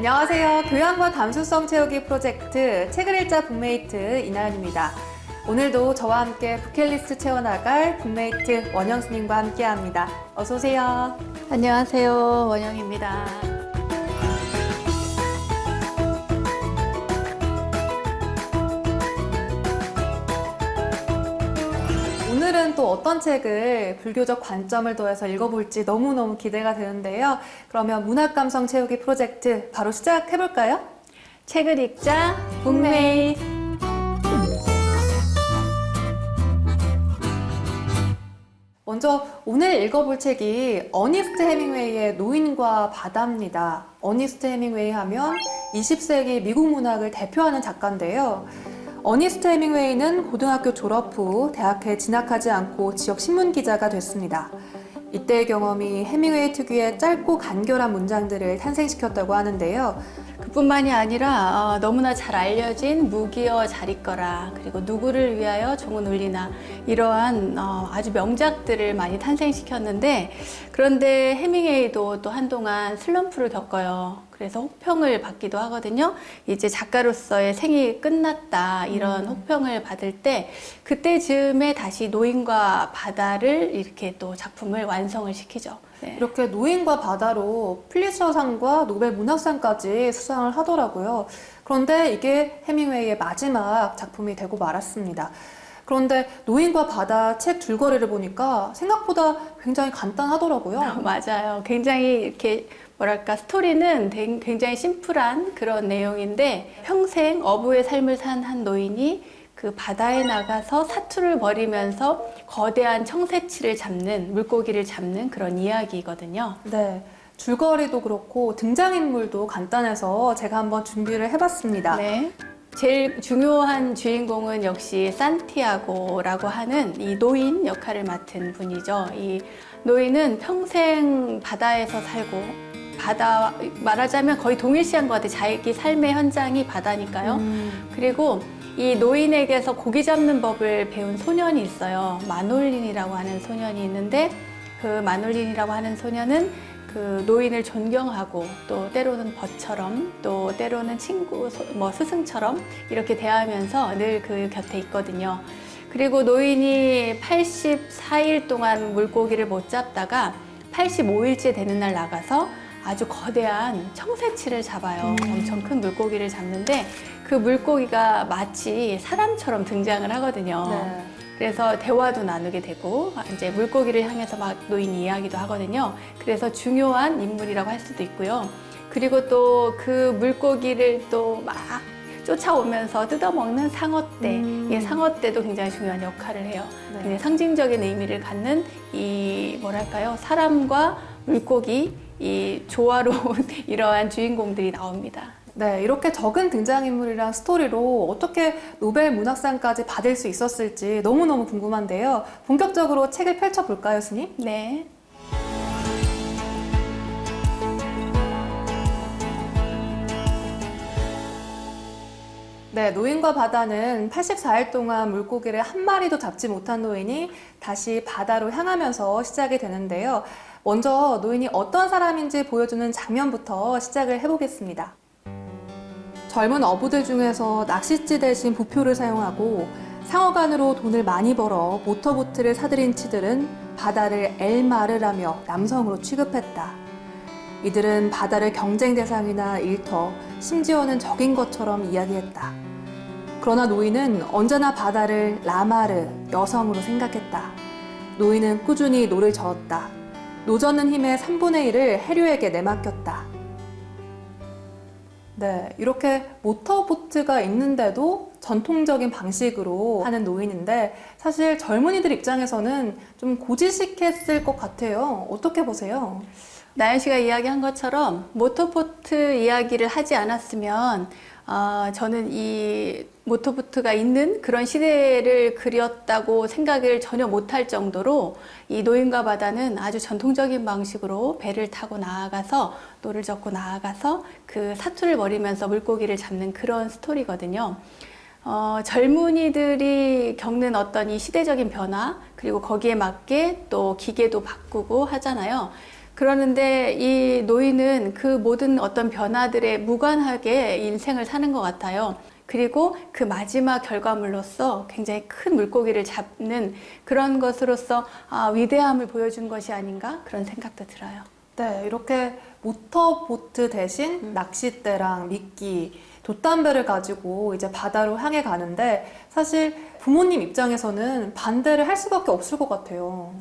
안녕하세요. 교양과 감수성 채우기 프로젝트 책을 읽자 북메이트 이나연입니다. 오늘도 저와 함께 부켓리스트 채워나갈 북메이트 원영 스님과 함께합니다. 어서 오세요. 안녕하세요. 원영입니다. 또 어떤 책을 불교적 관점을 더해서 읽어볼지 너무너무 기대가 되는데요. 그러면 문학 감성 채우기 프로젝트 바로 시작해볼까요? 책을 읽자 북메이 먼저 오늘 읽어볼 책이 어니스트 해밍웨이의 노인과 바다입니다. 어니스트 해밍웨이 하면 20세기 미국 문학을 대표하는 작가인데요. 어니스트 해밍웨이는 고등학교 졸업 후 대학에 진학하지 않고 지역 신문 기자가 됐습니다. 이때의 경험이 해밍웨이 특유의 짧고 간결한 문장들을 탄생시켰다고 하는데요. 그뿐만이 아니라 어, 너무나 잘 알려진 무기여 잘 있거라 그리고 누구를 위하여 종은 울리나 이러한 어, 아주 명작들을 많이 탄생시켰는데 그런데 해밍웨이도 또 한동안 슬럼프를 겪어요. 그래서 혹평을 받기도 하거든요. 이제 작가로서의 생이 끝났다 이런 혹평을 받을 때 그때 즈음에 다시 노인과 바다를 이렇게 또 작품을 완성을 시키죠. 네. 이렇게 노인과 바다로 플리처상과 노벨 문학상까지 수상을 하더라고요. 그런데 이게 해밍웨이의 마지막 작품이 되고 말았습니다. 그런데 노인과 바다 책 줄거리를 보니까 생각보다 굉장히 간단하더라고요. 맞아요. 굉장히 이렇게 뭐랄까 스토리는 댕- 굉장히 심플한 그런 내용인데 평생 어부의 삶을 산 한 노인이 그 바다에 나가서 사투를 벌이면서 거대한 청새치를 잡는 물고기를 잡는 그런 이야기거든요. 네. 줄거리도 그렇고 등장인물도 간단해서 제가 한번 준비를 해봤습니다. 네. 제일 중요한 주인공은 역시 산티아고라고 하는 이 노인 역할을 맡은 분이죠. 이 노인은 평생 바다에서 살고 바다 말하자면 거의 동일시한 것 같아요. 자기 삶의 현장이 바다니까요. 음, 그리고 이 노인에게서 고기 잡는 법을 배운 소년이 있어요. 마놀린이라고 하는 소년이 있는데 그 마놀린이라고 하는 소년은 그 노인을 존경하고 또 때로는 벗처럼 또 때로는 친구 소- 뭐 스승처럼 이렇게 대하면서 늘 그 곁에 있거든요. 그리고 노인이 84일 동안 물고기를 못 잡다가 85일째 되는 날 나가서 아주 거대한 청새치를 잡아요. 음. 엄청 큰 물고기를 잡는데 그 물고기가 마치 사람처럼 등장을 하거든요. 네. 그래서 대화도 나누게 되고 이제 물고기를 향해서 막 노인이 이야기도 하거든요. 그래서 중요한 인물이라고 할 수도 있고요. 그리고 또 그 물고기를 또 막 쫓아오면서 뜯어먹는 상어떼. 음. 이 상어떼도 굉장히 중요한 역할을 해요. 네. 굉장히 상징적인 의미를 갖는 이 뭐랄까요 사람과 물고기 이 조화로운 이러한 주인공들이 나옵니다. 네, 이렇게 적은 등장인물이랑 스토리로 어떻게 노벨 문학상까지 받을 수 있었을지 너무너무 궁금한데요. 본격적으로 책을 펼쳐볼까요, 스님? 네. 네, 노인과 바다는 84일 동안 물고기를 한 마리도 잡지 못한 노인이 다시 바다로 향하면서 시작이 되는데요. 먼저 노인이 어떤 사람인지 보여주는 장면부터 시작을 해보겠습니다. 젊은 어부들 중에서 낚싯지 대신 부표를 사용하고 상어간으로 돈을 많이 벌어 모터보트를 사들인 치들은 바다를 엘마르라며 남성으로 취급했다. 이들은 바다를 경쟁 대상이나 일터, 심지어는 적인 것처럼 이야기했다. 그러나 노인은 언제나 바다를 라마르, 여성으로 생각했다. 노인은 꾸준히 노를 저었다. 노젓는 힘의 3분의 1을 해류에게 내맡겼다. 네, 이렇게 모터보트가 있는데도 전통적인 방식으로 하는 노인인데 사실 젊은이들 입장에서는 좀 고지식했을 것 같아요. 어떻게 보세요? 나연 씨가 이야기한 것처럼 모터보트 이야기를 하지 않았으면 어, 저는 이 모터보트가 있는 그런 시대를 그렸다고 생각을 전혀 못할 정도로 이 노인과 바다는 아주 전통적인 방식으로 배를 타고 나아가서 노를 젓고 나아가서 그 사투를 벌이면서 물고기를 잡는 그런 스토리거든요. 어, 젊은이들이 겪는 어떤 이 시대적인 변화, 그리고 거기에 맞게 또 기계도 바꾸고 하잖아요. 그러는데 이 노인은 그 모든 어떤 변화들에 무관하게 인생을 사는 것 같아요. 그리고 그 마지막 결과물로서 굉장히 큰 물고기를 잡는 그런 것으로서 아, 위대함을 보여준 것이 아닌가 그런 생각도 들어요. 네, 이렇게 모터보트 대신 낚싯대랑 미끼, 돛담배를 가지고 이제 바다로 향해 가는데 사실 부모님 입장에서는 반대를 할 수밖에 없을 것 같아요.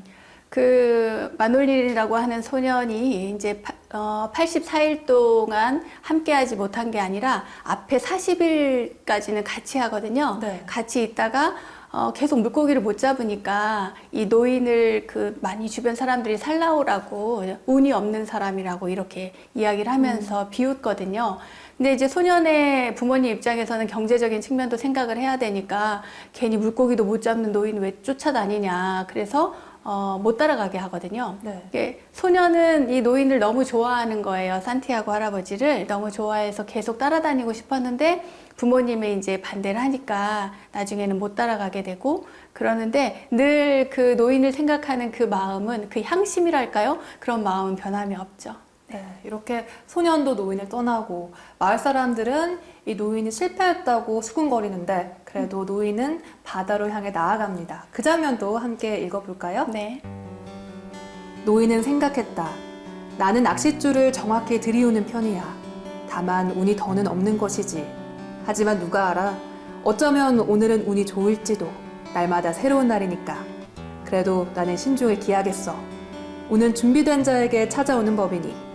그 마놀린이라고 하는 소년이 이제 파- 어, 84일 동안 함께하지 못한 게 아니라 앞에 40일까지는 같이 하거든요. 네. 같이 있다가 어, 계속 물고기를 못 잡으니까 이 노인을 그 많이 주변 사람들이 살라오라고 운이 없는 사람이라고 이렇게 이야기를 하면서 비웃거든요. 근데 이제 소년의 부모님 입장에서는 경제적인 측면도 생각을 해야 되니까 괜히 물고기도 못 잡는 노인 왜 쫓아다니냐. 그래서 어, 못 따라가게 하거든요. 네. 이게 소년은 이 노인을 너무 좋아하는 거예요. 산티아고 할아버지를 너무 좋아해서 계속 따라다니고 싶었는데 부모님이 이제 반대를 하니까 나중에는 못 따라가게 되고 그러는데 늘 그 노인을 생각하는 그 마음은 그 향심이랄까요? 그런 마음은 변함이 없죠. 네, 이렇게 소년도 노인을 떠나고 마을 사람들은 이 노인이 실패했다고 수군거리는데 그래도 노인은 바다로 향해 나아갑니다. 그 장면도 함께 읽어볼까요? 네. 노인은 생각했다. 나는 낚싯줄을 정확히 들이우는 편이야. 다만 운이 더는 없는 것이지. 하지만 누가 알아? 어쩌면 오늘은 운이 좋을지도. 날마다 새로운 날이니까. 그래도 나는 신중에 기하겠어. 운은 준비된 자에게 찾아오는 법이니.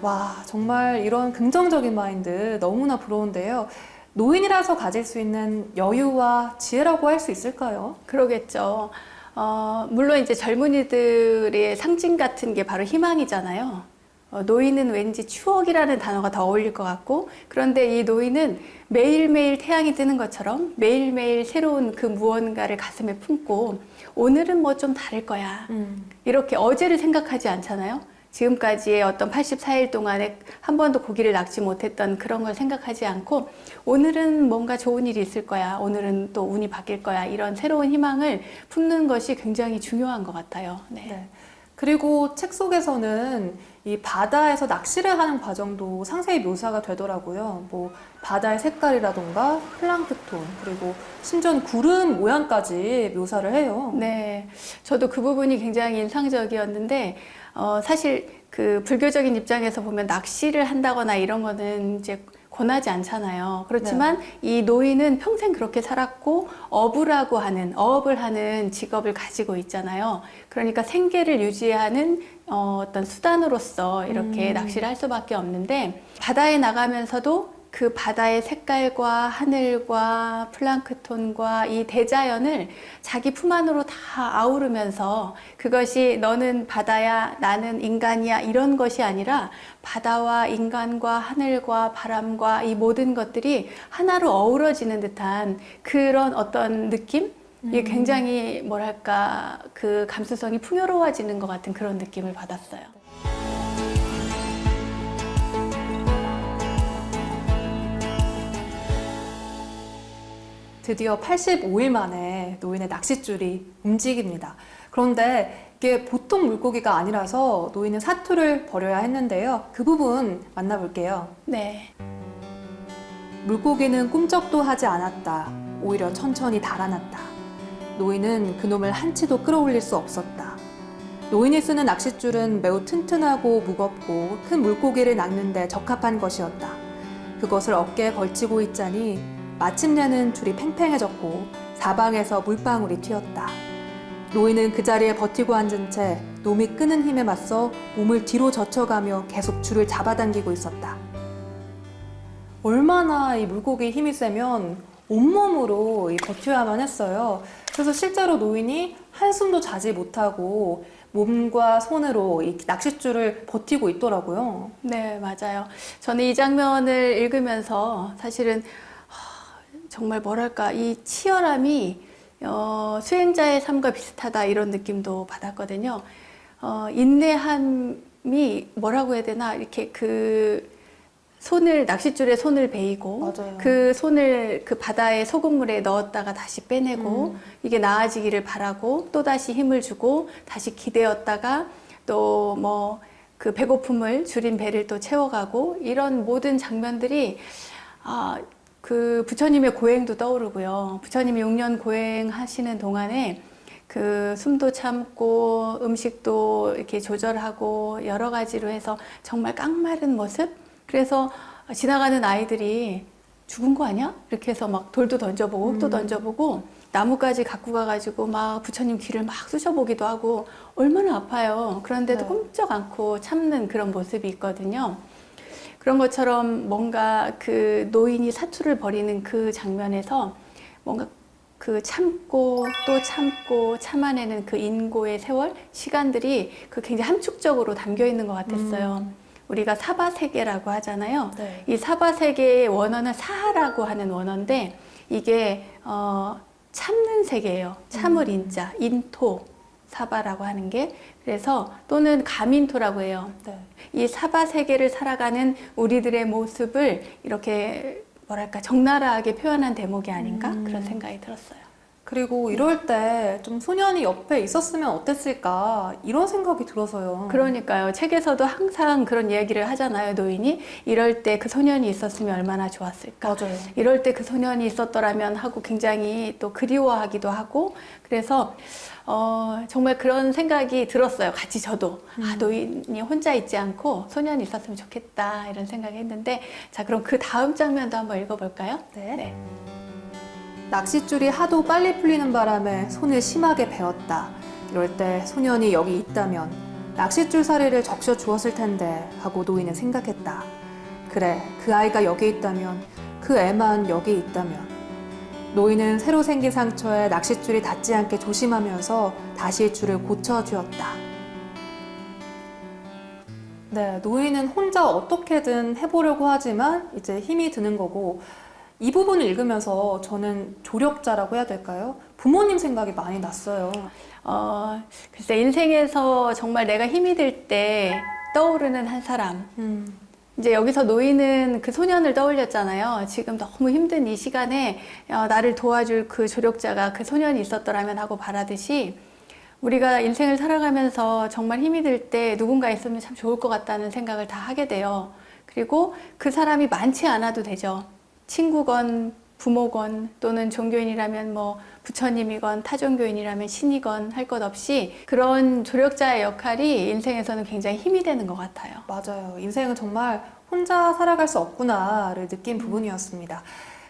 와, 정말 이런 긍정적인 마인드 너무나 부러운데요. 노인이라서 가질 수 있는 여유와 지혜라고 할 수 있을까요? 그러겠죠. 어, 물론 이제 젊은이들의 상징 같은 게 바로 희망이잖아요. 어, 노인은 왠지 추억이라는 단어가 더 어울릴 것 같고, 그런데 이 노인은 매일매일 태양이 뜨는 것처럼 매일매일 새로운 그 무언가를 가슴에 품고, 오늘은 뭐 좀 다를 거야. 음. 이렇게 어제를 생각하지 않잖아요. 지금까지의 어떤 84일 동안에 한 번도 고기를 낚지 못했던 그런 걸 생각하지 않고 오늘은 뭔가 좋은 일이 있을 거야. 오늘은 또 운이 바뀔 거야. 이런 새로운 희망을 품는 것이 굉장히 중요한 것 같아요. 네. 네. 그리고 책 속에서는 이 바다에서 낚시를 하는 과정도 상세히 묘사가 되더라고요. 뭐 바다의 색깔이라던가 플랑크톤 그리고 심지어는 구름 모양까지 묘사를 해요. 네, 저도 그 부분이 굉장히 인상적이었는데, 어, 사실 그 불교적인 입장에서 보면 낚시를 한다거나 이런 거는 이제 권하지 않잖아요. 그렇지만 이 노인은 평생 그렇게 살았고, 어부라고 하는, 어업을 하는 직업을 가지고 있잖아요. 그러니까 생계를 유지하는 어, 어떤 수단으로서 이렇게 음. 낚시를 할 수밖에 없는데, 바다에 나가면서도 그 바다의 색깔과 하늘과 플랑크톤과 이 대자연을 자기 품 안으로 다 아우르면서 그것이 너는 바다야, 나는 인간이야 이런 것이 아니라 바다와 인간과 하늘과 바람과 이 모든 것들이 하나로 어우러지는 듯한 그런 어떤 느낌? 이게 굉장히 뭐랄까 그 감수성이 풍요로워지는 것 같은 그런 느낌을 받았어요. 드디어 85일 만에 노인의 낚싯줄이 움직입니다. 그런데 이게 보통 물고기가 아니라서 노인은 사투를 벌여야 했는데요. 그 부분 만나볼게요. 네. 물고기는 꿈쩍도 하지 않았다. 오히려 천천히 달아났다. 노인은 그놈을 한치도 끌어올릴 수 없었다. 노인이 쓰는 낚싯줄은 매우 튼튼하고 무겁고 큰 물고기를 낚는데 적합한 것이었다. 그것을 어깨에 걸치고 있자니 마침내는 줄이 팽팽해졌고 사방에서 물방울이 튀었다. 노인은 그 자리에 버티고 앉은 채 놈이 끄는 힘에 맞서 몸을 뒤로 젖혀가며 계속 줄을 잡아당기고 있었다. 얼마나 이 물고기 힘이 세면 온몸으로 이 버텨야만 했어요. 그래서 실제로 노인이 한숨도 자지 못하고 몸과 손으로 이 낚싯줄을 버티고 있더라고요. 네, 맞아요. 저는 이 장면을 읽으면서 사실은 하, 정말 뭐랄까, 이 치열함이 어, 수행자의 삶과 비슷하다 이런 느낌도 받았거든요. 어, 인내함이 뭐라고 해야 되나, 이렇게 그 손을, 낚싯줄에 손을 베이고 맞아요. 그 손을 그 바다의 소금물에 넣었다가 다시 빼내고 음. 이게 나아지기를 바라고 또 다시 힘을 주고 다시 기대었다가 또 뭐 그 배고픔을 줄인 배를 또 채워가고 이런 모든 장면들이 아, 그 부처님의 고행도 떠오르고요. 부처님이 6년 고행하시는 동안에 그 숨도 참고 음식도 이렇게 조절하고 여러 가지로 해서 정말 깡마른 모습? 그래서 지나가는 아이들이 죽은 거 아니야? 이렇게 해서 막 돌도 던져보고 흙도 던져보고 나무까지 갖고 가가지고 막 부처님 귀를 막 쑤셔보기도 하고 얼마나 아파요. 그런데도 네. 꼼짝 않고 참는 그런 모습이 있거든요. 그런 것처럼 뭔가 그 노인이 사투를 벌이는 그 장면에서 뭔가 그 참고 또 참고 참아내는 그 인고의 세월 시간들이 그 굉장히 함축적으로 담겨 있는 것 같았어요. 우리가 사바 세계라고 하잖아요. 네. 이 사바 세계의 원어는 사하라고 하는 원어인데 이게 어, 참는 세계예요. 참을 인자, 인토 사바라고 하는 게 그래서 또는 가민토라고 해요. 네. 이 사바 세계를 살아가는 우리들의 모습을 이렇게 뭐랄까 적나라하게 표현한 대목이 아닌가 음. 그런 생각이 들었어요. 그리고 이럴 때 좀 소년이 옆에 있었으면 어땠을까 이런 생각이 들어서요. 그러니까요. 책에서도 항상 그런 이야기를 하잖아요. 노인이 이럴 때 그 소년이 있었으면 얼마나 좋았을까. 맞아요. 이럴 때 그 소년이 있었더라면 하고 굉장히 또 그리워하기도 하고 그래서 어, 정말 그런 생각이 들었어요. 같이 저도 아 노인이 혼자 있지 않고 소년이 있었으면 좋겠다 이런 생각했는데 자 그럼 그 다음 장면도 한번 읽어볼까요? 네. 낚싯줄이 하도 빨리 풀리는 바람에 손을 심하게 베었다. 이럴 때 소년이 여기 있다면 낚싯줄 사리를 적셔 주었을 텐데 하고 노인은 생각했다. 그래, 그 아이가 여기 있다면 그 애만 여기 있다면 노인은 새로 생긴 상처에 낚싯줄이 닿지 않게 조심하면서 다시 줄을 고쳐주었다. 네, 노인은 혼자 어떻게든 해보려고 하지만 이제 힘이 드는 거고 이 부분을 읽으면서 저는 조력자라고 해야 될까요? 부모님 생각이 많이 났어요. 어, 글쎄 인생에서 정말 내가 힘이 들 때 떠오르는 한 사람 음, 이제 여기서 노인은 그 소년을 떠올렸잖아요. 지금 너무 힘든 이 시간에 어, 나를 도와줄 그 조력자가 그 소년이 있었더라면 하고 바라듯이 우리가 인생을 살아가면서 정말 힘이 들 때 누군가 있으면 참 좋을 것 같다는 생각을 다 하게 돼요. 그리고 그 사람이 많지 않아도 되죠. 친구건 부모건 또는 종교인이라면 뭐 부처님이건 타종교인이라면 신이건 할 것 없이 그런 조력자의 역할이 인생에서는 굉장히 힘이 되는 것 같아요. 맞아요. 인생은 정말 혼자 살아갈 수 없구나를 느낀 부분이었습니다.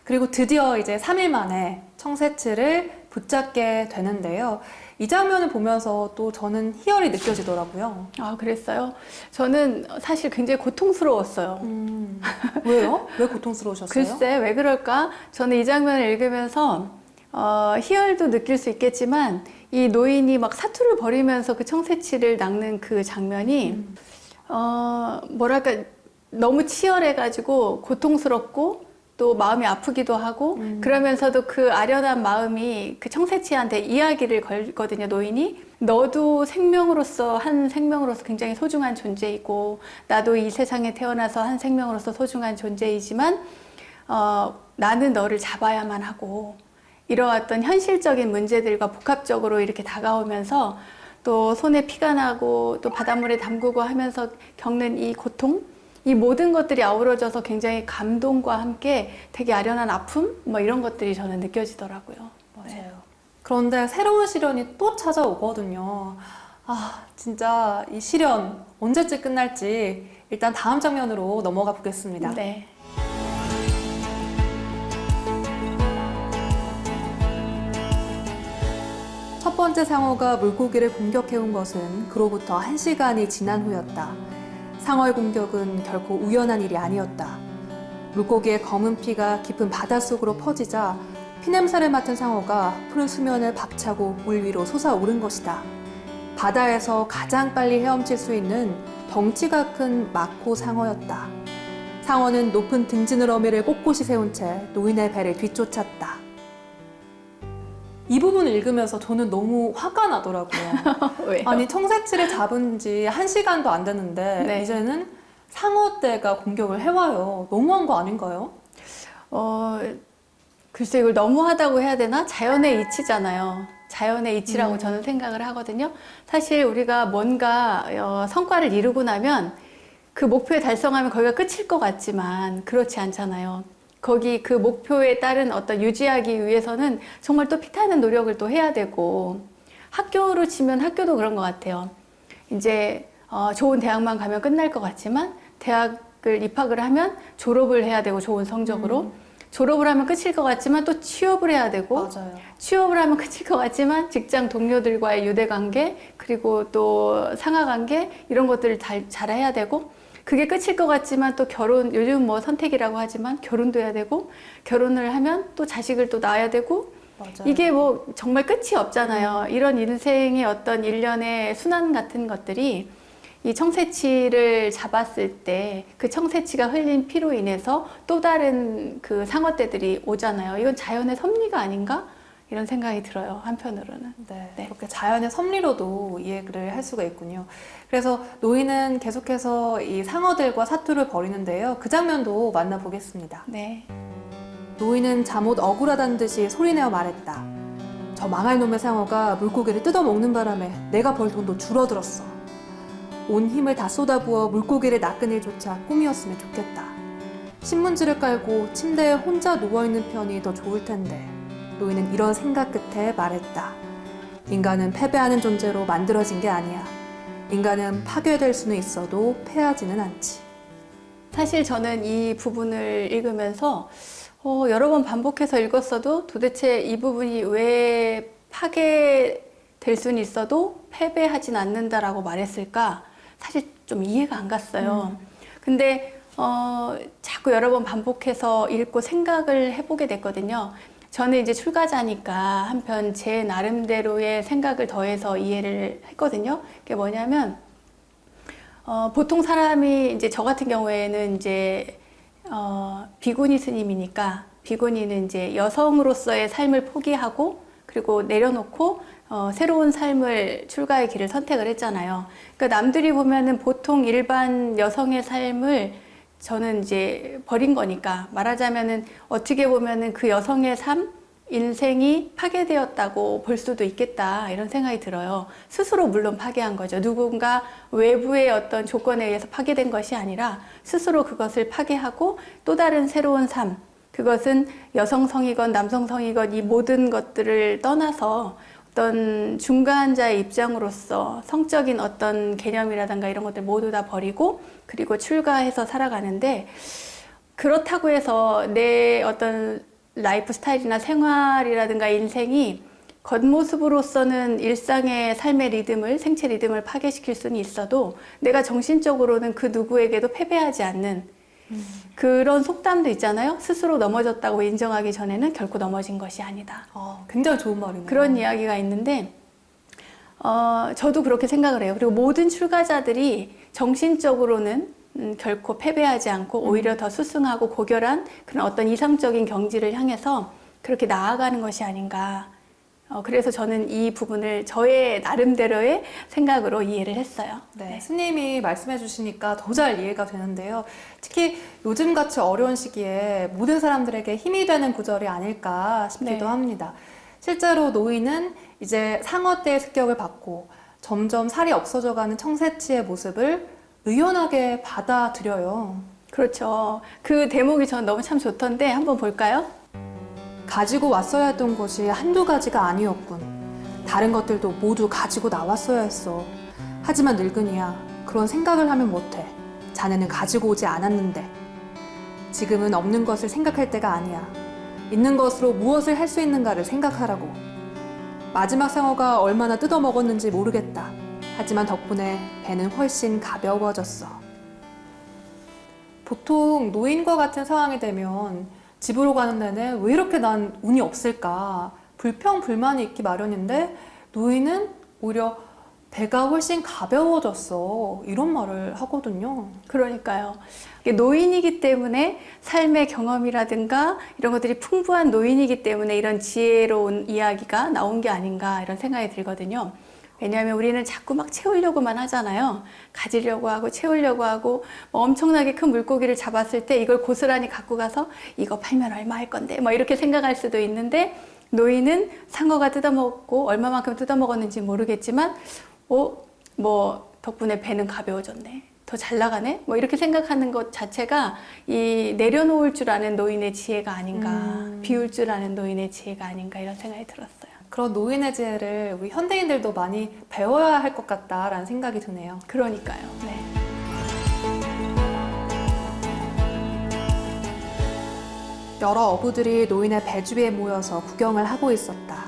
그리고 드디어 이제 3일 만에 청새치를 붙잡게 되는데요. 이 장면을 보면서 또 저는 희열이 느껴지더라고요. 아, 그랬어요? 저는 사실 굉장히 고통스러웠어요. 음, 왜요? 왜 고통스러우셨어요? 글쎄, 왜 그럴까? 저는 이 장면을 읽으면서, 어, 희열도 느낄 수 있겠지만, 이 노인이 막 사투를 벌이면서 그 청새치를 낚는 그 장면이, 어, 뭐랄까, 너무 치열해가지고 고통스럽고, 또 마음이 아프기도 하고, 음. 그러면서도 그 아련한 마음이 그 청새치한테 이야기를 걸거든요, 노인이. 너도 생명으로서, 한 생명으로서 굉장히 소중한 존재이고, 나도 이 세상에 태어나서 한 생명으로서 소중한 존재이지만, 어, 나는 너를 잡아야만 하고, 이러했던 현실적인 문제들과 복합적으로 이렇게 다가오면서 또 손에 피가 나고 또 바닷물에 담그고 하면서 겪는 이 고통, 이 모든 것들이 아우러져서 굉장히 감동과 함께 되게 아련한 아픔, 뭐 이런 것들이 저는 느껴지더라고요. 맞아요. 그런데 새로운 시련이 또 찾아오거든요. 아, 진짜 이 시련 언제쯤 끝날지 일단 다음 장면으로 넘어가 보겠습니다. 네. 첫 번째 상어가 물고기를 공격해온 것은 그로부터 한 시간이 지난 후였다. 상어의 공격은 결코 우연한 일이 아니었다. 물고기의 검은 피가 깊은 바닷속으로 퍼지자 피냄새를 맡은 상어가 푸른 수면을 박차고 물 위로 솟아오른 것이다. 바다에서 가장 빨리 헤엄칠 수 있는 덩치가 큰 마코 상어였다. 상어는 높은 등지늘 어미를 꼿꼿이 세운 채 노인의 배를 뒤쫓았다. 이 부분을 읽으면서 저는 너무 화가 나더라고요. 아니 청새치를 잡은 지 한 시간도 안 됐는데 네. 이제는 상어떼가 공격을 해와요. 너무한 거 아닌가요? 어, 글쎄 이걸 너무하다고 해야 되나? 자연의 이치잖아요. 자연의 이치라고 음. 저는 생각을 하거든요. 사실 우리가 뭔가 어, 성과를 이루고 나면 그 목표에 달성하면 거기가 끝일 것 같지만 그렇지 않잖아요. 거기 그 목표에 따른 어떤 유지하기 위해서는 정말 또 피타는 노력을 또 해야 되고 학교로 치면 학교도 그런 것 같아요. 이제 어, 좋은 대학만 가면 끝날 것 같지만 대학을 입학을 하면 졸업을 해야 되고 좋은 성적으로 졸업을 하면 끝일 것 같지만 또 취업을 해야 되고 맞아요. 취업을 하면 끝일 것 같지만 직장 동료들과의 유대 관계 그리고 또 상하 관계 이런 것들을 잘, 잘 해야 되고 그게 끝일 것 같지만 또 결혼 요즘 뭐 선택이라고 하지만 결혼도 해야 되고 결혼을 하면 또 자식을 또 낳아야 되고 맞아요. 이게 뭐 정말 끝이 없잖아요. 이런 인생의 어떤 일련의 순환 같은 것들이 이 청새치를 잡았을 때 그 청새치가 흘린 피로 인해서 또 다른 그 상어떼들이 오잖아요. 이건 자연의 섭리가 아닌가? 이런 생각이 들어요. 한편으로는. 네, 네. 그렇게 자연의 섭리로도 이해를 할 수가 있군요. 그래서 노인은 계속해서 이 상어들과 사투를 벌이는데요. 그 장면도 만나보겠습니다. 네. 노인은 잠옷 억울하다는 듯이 소리내어 말했다. 저 망할 놈의 상어가 물고기를 뜯어먹는 바람에 내가 벌 돈도 줄어들었어. 온 힘을 다 쏟아부어 물고기를 낚은 일조차 꿈이었으면 좋겠다. 신문지를 깔고 침대에 혼자 누워있는 편이 더 좋을 텐데. 노인은 이런 생각 끝에 말했다. 인간은 패배하는 존재로 만들어진 게 아니야. 인간은 파괴될 수는 있어도 패하지는 않지. 사실 저는 이 부분을 읽으면서 어, 여러 번 반복해서 읽었어도 도대체 이 부분이 왜 파괴될 수는 있어도 패배하진 않는다라고 말했을까? 사실 좀 이해가 안 갔어요. 근데 어, 자꾸 여러 번 반복해서 읽고 생각을 해보게 됐거든요. 저는 이제 출가자니까 한편 제 나름대로의 생각을 더해서 이해를 했거든요. 그게 뭐냐면 어, 보통 사람이 이제 저 같은 경우에는 이제 어, 비구니 스님이니까 비구니는 이제 여성으로서의 삶을 포기하고 그리고 내려놓고 어, 새로운 삶을 출가의 길을 선택을 했잖아요. 그러니까 남들이 보면은 보통 일반 여성의 삶을 저는 이제 버린 거니까 말하자면은 어떻게 보면은 그 여성의 삶 인생이 파괴되었다고 볼 수도 있겠다 이런 생각이 들어요. 스스로 물론 파괴한 거죠. 누군가 외부의 어떤 조건에 의해서 파괴된 것이 아니라 스스로 그것을 파괴하고 또 다른 새로운 삶 그것은 여성성이건 남성성이건 이 모든 것들을 떠나서 어떤 중간자의 입장으로서 성적인 어떤 개념이라든가 이런 것들 모두 다 버리고 그리고 출가해서 살아가는데 그렇다고 해서 내 어떤 라이프 스타일이나 생활이라든가 인생이 겉모습으로서는 일상의 삶의 리듬을, 생체 리듬을 파괴시킬 수는 있어도 내가 정신적으로는 그 누구에게도 패배하지 않는 그런 속담도 있잖아요. 스스로 넘어졌다고 인정하기 전에는 결코 넘어진 것이 아니다. 아, 굉장히 좋은 말이네요. 그런 이야기가 있는데, 어, 저도 그렇게 생각을 해요. 그리고 모든 출가자들이 정신적으로는 음, 결코 패배하지 않고 오히려 더 수승하고 고결한 그런 어떤 이상적인 경지를 향해서 그렇게 나아가는 것이 아닌가. 어, 그래서 저는 이 부분을 저의 나름대로의 생각으로 이해를 했어요. 네, 스님이 말씀해 주시니까 더 잘 이해가 되는데요. 특히 요즘같이 어려운 시기에 모든 사람들에게 힘이 되는 구절이 아닐까 싶기도 네. 합니다. 실제로 노인은 이제 상어떼의 습격을 받고 점점 살이 없어져가는 청새치의 모습을 의연하게 받아들여요. 그렇죠. 그 대목이 전 너무 참 좋던데 한번 볼까요? 가지고 왔어야 했던 것이 한두 가지가 아니었군. 다른 것들도 모두 가지고 나왔어야 했어. 하지만 늙은이야. 그런 생각을 하면 못해. 자네는 가지고 오지 않았는데. 지금은 없는 것을 생각할 때가 아니야. 있는 것으로 무엇을 할 수 있는가를 생각하라고. 마지막 상어가 얼마나 뜯어먹었는지 모르겠다. 하지만 덕분에 배는 훨씬 가벼워졌어. 보통 노인과 같은 상황이 되면 집으로 가는 내내 왜 이렇게 난 운이 없을까 불평 불만이 있기 마련인데 노인은 오히려 배가 훨씬 가벼워졌어 이런 말을 하거든요. 그러니까요. 노인이기 때문에 삶의 경험이라든가 이런 것들이 풍부한 노인이기 때문에 이런 지혜로운 이야기가 나온 게 아닌가 이런 생각이 들거든요. 왜냐하면 우리는 자꾸 막 채우려고만 하잖아요. 가지려고 하고 채우려고 하고 뭐 엄청나게 큰 물고기를 잡았을 때 이걸 고스란히 갖고 가서 이거 팔면 얼마 할 건데 뭐 이렇게 생각할 수도 있는데 노인은 상어가 뜯어먹고 얼마만큼 뜯어먹었는지 모르겠지만 어, 뭐 덕분에 배는 가벼워졌네. 더 잘 나가네? 뭐 이렇게 생각하는 것 자체가 이 내려놓을 줄 아는 노인의 지혜가 아닌가, 음. 비울 줄 아는 노인의 지혜가 아닌가 이런 생각이 들었어요. 그런 노인의 지혜를 우리 현대인들도 많이 배워야 할 것 같다라는 생각이 드네요. 그러니까요. 네. 여러 어부들이 노인의 배주 위에 모여서 구경을 하고 있었다.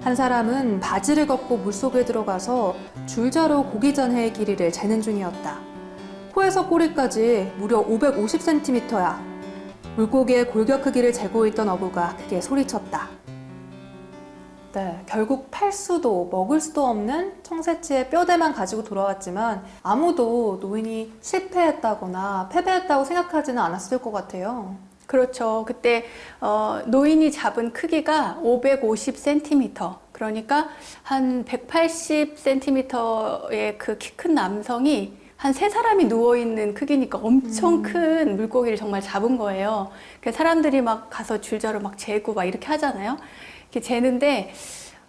한 사람은 바지를 걷고 물속에 들어가서 줄자로 고기전해의 길이를 재는 중이었다. 코에서 꼬리까지 무려 550cm야. 물고기의 골격 크기를 재고 있던 어부가 크게 소리쳤다. 네, 결국 팔 수도 먹을 수도 없는 청새치의 뼈대만 가지고 돌아왔지만 아무도 노인이 실패했다거나 패배했다고 생각하지는 않았을 것 같아요. 그렇죠. 그때 어, 노인이 잡은 크기가 550cm. 그러니까 한 180cm의 그 키 큰 남성이 한 세 사람이 누워 있는 크기니까 엄청 음. 큰 물고기를 정말 잡은 거예요. 그 사람들이 막 가서 줄자로 막 재고 막 이렇게 하잖아요. 이렇게 재는데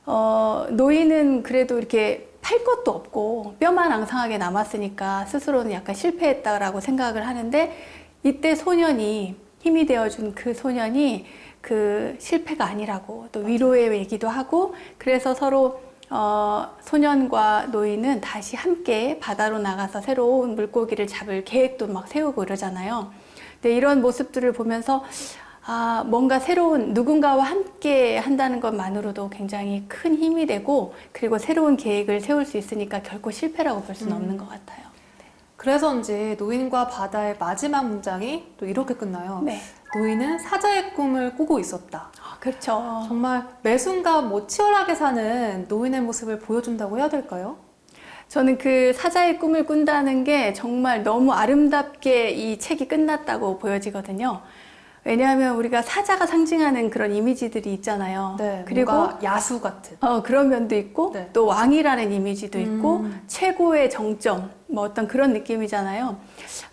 어, 노인은 그래도 이렇게 팔 것도 없고 뼈만 앙상하게 남았으니까 스스로는 약간 실패했다라고 생각을 하는데 이때 소년이 힘이 되어준 그 소년이 그 실패가 아니라고 또 위로의 얘기도 하고 그래서 서로 어, 소년과 노인은 다시 함께 바다로 나가서 새로운 물고기를 잡을 계획도 막 세우고 이러잖아요. 근데 이런 모습들을 보면서 아, 뭔가 새로운 누군가와 함께 한다는 것만으로도 굉장히 큰 힘이 되고 그리고 새로운 계획을 세울 수 있으니까 결코 실패라고 볼 수는 음. 없는 것 같아요. 그래서인지 노인과 바다의 마지막 문장이 또 이렇게 끝나요. 네. 노인은 사자의 꿈을 꾸고 있었다. 아, 그렇죠. 정말 매 순간 뭐 치열하게 사는 노인의 모습을 보여준다고 해야 될까요? 저는 그 사자의 꿈을 꾼다는 게 정말 너무 아름답게 이 책이 끝났다고 보여지거든요. 왜냐하면 우리가 사자가 상징하는 그런 이미지들이 있잖아요. 네, 그리고 야수 같은. 어, 그런 면도 있고 네. 또 왕이라는 이미지도 있고 음. 최고의 정점 뭐 어떤 그런 느낌이잖아요.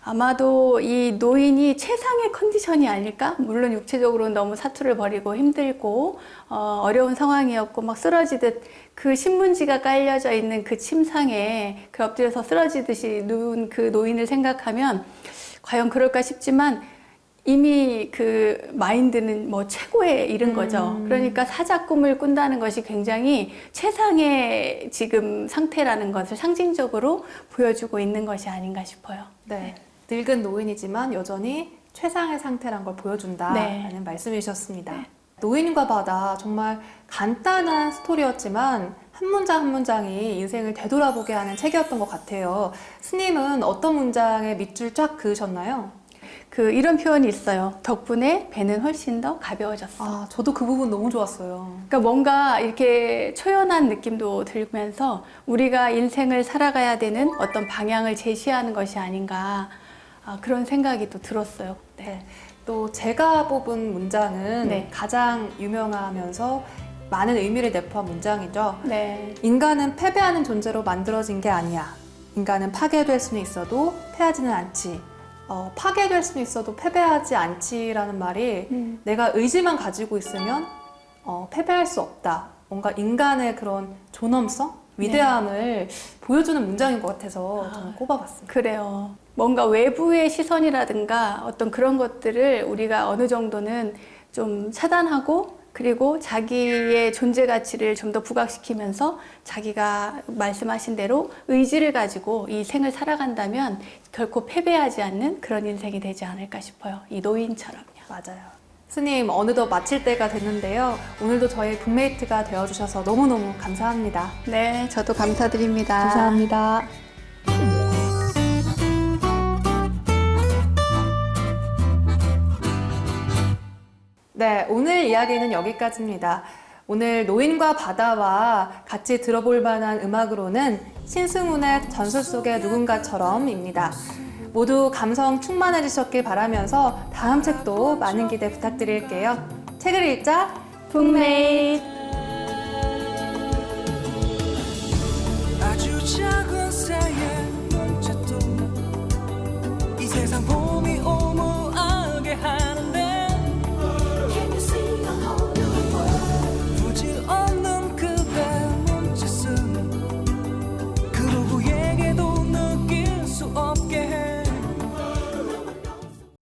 아마도 이 노인이 최상의 컨디션이 아닐까? 물론 육체적으로 너무 사투를 벌이고 힘들고 어, 어려운 상황이었고 막 쓰러지듯 그 신문지가 깔려져 있는 그 침상에 그 엎드려서 쓰러지듯이 누운 그 노인을 생각하면 과연 그럴까 싶지만 이미 그 마인드는 뭐 최고에 이른 거죠. 음. 그러니까 사자 꿈을 꾼다는 것이 굉장히 최상의 지금 상태라는 것을 상징적으로 보여주고 있는 것이 아닌가 싶어요. 네. 늙은 노인이지만 여전히 최상의 상태란 걸 보여준다라는 네. 말씀이셨습니다. 네. 노인과 바다 정말 간단한 스토리였지만 한 문장 한 문장이 인생을 되돌아보게 하는 책이었던 것 같아요. 스님은 어떤 문장에 밑줄 쫙 그으셨나요? 그 이런 표현이 있어요. 덕분에 배는 훨씬 더 가벼워졌어. 아, 저도 그 부분 너무 좋았어요. 그러니까 뭔가 이렇게 초연한 느낌도 들면서 우리가 인생을 살아가야 되는 어떤 방향을 제시하는 것이 아닌가 아, 그런 생각이 또 들었어요. 네. 네. 또 제가 뽑은 문장은 네. 가장 유명하면서 많은 의미를 내포한 문장이죠. 네. 인간은 패배하는 존재로 만들어진 게 아니야. 인간은 파괴될 수는 있어도 패하지는 않지. 어, 파괴될 수는 있어도 패배하지 않지라는 말이 음. 내가 의지만 가지고 있으면 어, 패배할 수 없다. 뭔가 인간의 그런 존엄성, 위대함을 보여주는 문장인 것 같아서 아. 저는 꼽아봤습니다. 그래요. 뭔가 외부의 시선이라든가 어떤 그런 것들을 우리가 어느 정도는 좀 차단하고 그리고 자기의 존재 가치를 좀 더 부각시키면서 자기가 말씀하신 대로 의지를 가지고 이 생을 살아간다면 결코 패배하지 않는 그런 인생이 되지 않을까 싶어요. 이 노인처럼요. 맞아요. 스님, 어느덧 마칠 때가 됐는데요. 오늘도 저희 북메이트가 되어주셔서 너무너무 감사합니다. 네, 저도 감사드립니다. 감사합니다. 네, 오늘 이야기는 여기까지입니다. 오늘 노인과 바다와 같이 들어볼 만한 음악으로는 신승훈의 전설 속의 누군가처럼입니다. 모두 감성 충만해지셨길 바라면서 다음 책도 많은 기대 부탁드릴게요. 책을 읽자 북메이 작은 새의 몸짓도 이 세상 봄이 오